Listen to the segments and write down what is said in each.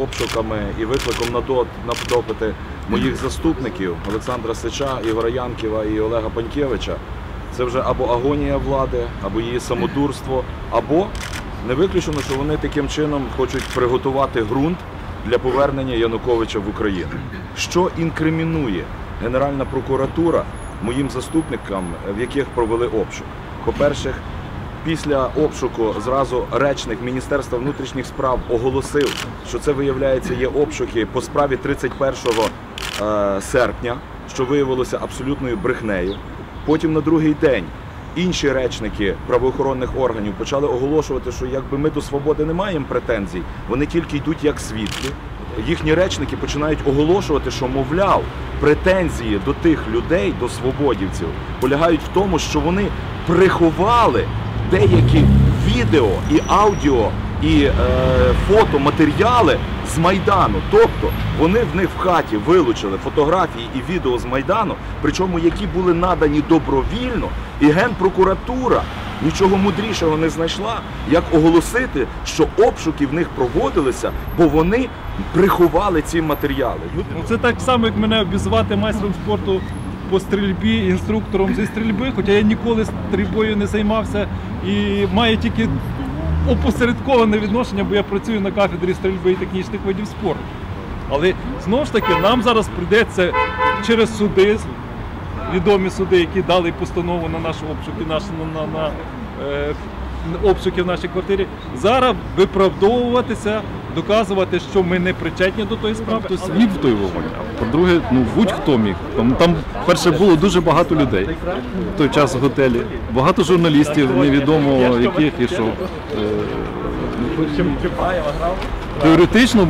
обшуками і викликом на допити моїх заступників Олександра Сича, Ігора Янківа і Олега Панькевича, це вже або агонія влади, або її самодурство, або не виключено, що вони таким чином хочуть приготувати ґрунт для повернення Януковича в Україну. Що інкримінує Генеральна прокуратура моїм заступникам, в яких провели обшук? По-перше, після обшуку зразу речник Міністерства внутрішніх справ оголосив, що це виявляється є обшуки по справі 31 е, серпня, що виявилося абсолютною брехнею. Потім на другий день інші речники правоохоронних органів почали оголошувати, що якби ми до свободи не маємо претензій, вони тільки йдуть як свідки. Їхні речники починають оголошувати, що мовляв, претензії до тих людей, до свободівців, полягають в тому, що вони приховали деякі відео і аудіо і е, фотоматеріали з Майдану. Тобто вони в них в хаті вилучили фотографії і відео з Майдану, причому які були надані добровільно, і Генпрокуратура нічого мудрішого не знайшла, як оголосити, що обшуки в них проводилися, бо вони приховали ці матеріали. Ну, це так само, як мене обізвати майстром спорту по стрільбі, інструктором зі стрільби, хоча я ніколи стрільбою не займався і маю тільки опосередковане відношення, бо я працюю на кафедрі стрільби і технічних видів спорту. Але знову ж таки, нам зараз прийдеться через суди, відомі суди, які дали постанову на наш обшук і наш, на, на, на е, обшуки в нашій квартирі, зараз виправдовуватися, доказувати, що ми не причетні до тої справи. Хтось вів в той вогонь, а по-друге, ну будь-хто міг. Там, там перше було дуже багато людей в той час в готелі, багато журналістів, невідомо яких і що. Е, Теоретично,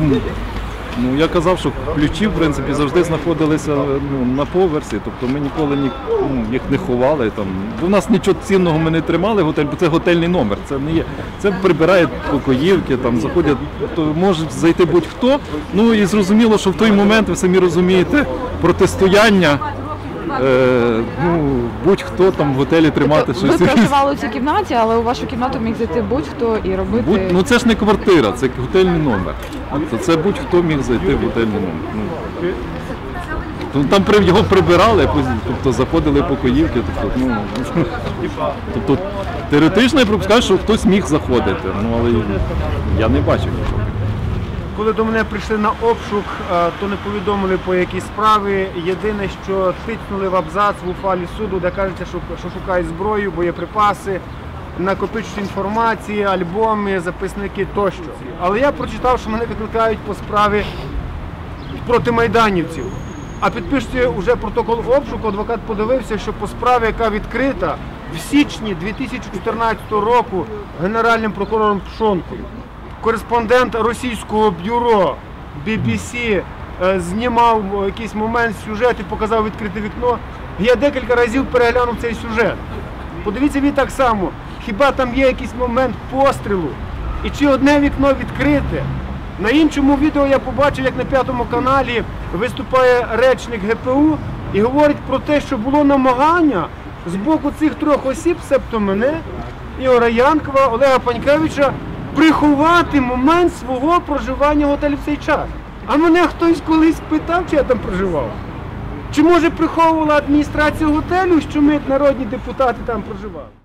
ну я казав, що ключі в принципі завжди знаходилися ну, на поверсі, тобто ми ніколи ні, ну, їх не ховали. Там. У нас нічого цінного ми не тримали готель, бо це готельний номер. Це не є. Це прибирають покоївки, там заходять, то може зайти будь-хто. Ну і зрозуміло, що в той момент ви самі розумієте протистояння. Е, ну, будь-хто там в готелі тримати Тобто Ви щось. проживали у цій кімнаті, але у вашу кімнату міг зайти будь-хто і робити. Будь, ну це ж не квартира, це готельний номер. Тобто це будь-хто міг зайти в готельний номер. Ну, ну, там при- його прибирали, тобто заходили покоївки. Тобто, ну, тобто теоретично я припускаю, що хтось міг заходити, ну але я не бачив нічого. Коли до мене прийшли на обшук, е, то не повідомили по якій справі. Єдине, що тицнули в абзац в уфалі суду, де кажеться, що, шукають зброю, боєприпаси, накопичують інформації, альбоми, записники тощо. Але я прочитав, що мене викликають по справі проти майданівців. А підпишучи вже протокол обшуку, адвокат подивився, що по справі, яка відкрита в січні 2014 року генеральним прокурором Пшонкою, кореспондент російського бюро BBC е, знімав е, якийсь момент сюжет і показав відкрите вікно. Я декілька разів переглянув цей сюжет. Подивіться він так само, хіба там є якийсь момент пострілу? І чи одне вікно відкрите? На іншому відео я побачив, як на п'ятому каналі виступає речник ГПУ і говорить про те, що було намагання з боку цих трьох осіб, себто мене, Ігора Янкова, Олега Панькевича, приховати момент свого проживання в готелі в цей час. А мене хтось колись питав, чи я там проживав. Чи може приховувала адміністрація готелю, що ми, народні депутати, там проживали?